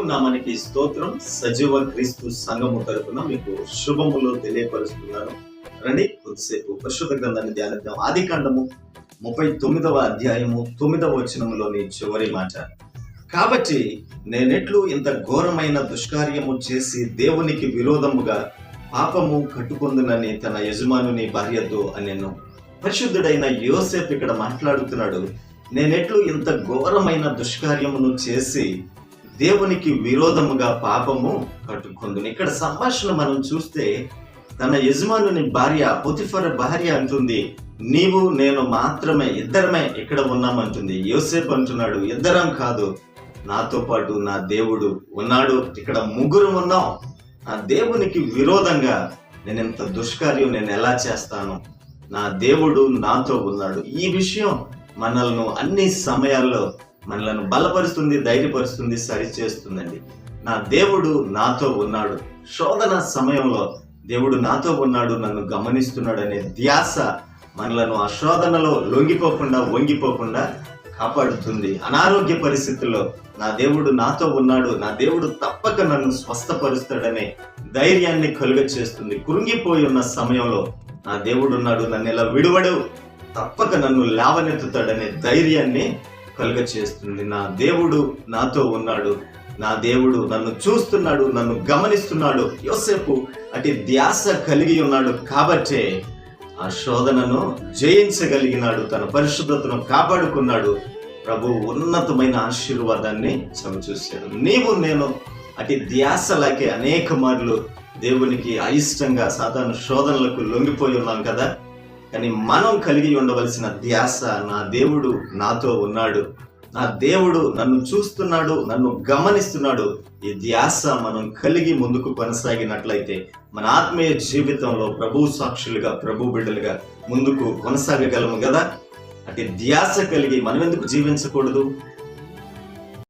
దేవుని నామానికి స్తోత్రం. సజీవ క్రీస్తు సంఘము తరపున మీకు శుభములు తెలియపరుస్తున్నాను. రండి కొద్దిసేపు పరిశుద్ధ గ్రంథాన్ని ధ్యానిద్దాం. ఆది కాండము ముప్పై తొమ్మిదవ అధ్యాయము తొమ్మిదవ వచనములోని చివరి మాట. కాబట్టి నేనెట్లు ఇంత ఘోరమైన దుష్కార్యము చేసి దేవునికి విరోధముగా పాపము కట్టుకుందునని తన యజమానుని భార్యతో అనెను. పరిశుద్ధుడైన యోసేపు ఇక్కడ మాట్లాడుతున్నాడు. నేనెట్లు ఇంత ఘోరమైన దుష్కార్యమును చేసి దేవునికి విరోధముగా పాపము కట్టుకుంది ఇక్కడ సంభాషణ మనం చూస్తే తన యజమానుని భార్య పొతిఫర భార్య అంటుంది నీవు నేను మాత్రమే ఇద్దరమే ఇక్కడ ఉన్నామంటుంది. యోసేపు అంటున్నాడు ఇద్దరం కాదు నాతో పాటు నా దేవుడు ఉన్నాడు ఇక్కడ ముగ్గురు ఉన్నాం. నా దేవునికి విరోధంగా నేను ఇంత దుష్కార్యం నేను ఎలా చేస్తాను? నా దేవుడు నాతో ఉన్నాడు. ఈ విషయం మనల్ని అన్ని సమయాల్లో మనలను బలపరుస్తుంది ధైర్యపరుస్తుంది సరి చేస్తుందండి. నా దేవుడు నాతో ఉన్నాడు. శోధన సమయంలో దేవుడు నాతో ఉన్నాడు నన్ను గమనిస్తున్నాడు అనే ధ్యాస మనలను ఆ శోధనలో లొంగిపోకుండా వంగిపోకుండా కాపాడుతుంది. అనారోగ్య పరిస్థితుల్లో నా దేవుడు నాతో ఉన్నాడు నా దేవుడు తప్పక నన్ను స్వస్థపరుస్తాడనే ధైర్యాన్ని కలుగ చేస్తుంది. కురుంగిపోయి ఉన్న సమయంలో నా దేవుడు ఉన్నాడు నన్ను ఇలా విడువడు తప్పక నన్ను లేవనెత్తుతాడనే ధైర్యాన్ని కలుగ చేస్తుంది నా దేవుడు నాతో ఉన్నాడు. నా దేవుడు నన్ను చూస్తున్నాడు నన్ను గమనిస్తున్నాడు. యోసేపు అటు ధ్యాస కలిగి ఉన్నాడు కాబట్టే ఆ శోధనను జయించగలిగినాడు. తన పరిశుభ్రతను కాపాడుకున్నాడు. ప్రభు ఉన్నతమైన ఆశీర్వాదాన్ని చవిచూశాడు. నీవు నేను అటు ధ్యాసలాగే అనేక మార్లు దేవునికి అయిష్టంగా సాధారణ శోధనలకు లొంగిపోయి ఉన్నాం కదా. కానీ మనం కలిగి ఉండవలసిన ధ్యాస నా దేవుడు నాతో ఉన్నాడు. నా దేవుడు నన్ను చూస్తున్నాడు నన్ను గమనిస్తున్నాడు. ఈ ధ్యాస మనం కలిగి ముందుకు కొనసాగినట్లయితే మన ఆత్మీయ జీవితంలో ప్రభు సాక్షులుగా ప్రభు బిడ్డలుగా ముందుకు కొనసాగగలము కదా? అటు ధ్యాస కలిగి మనం ఎందుకు జీవించకూడదు?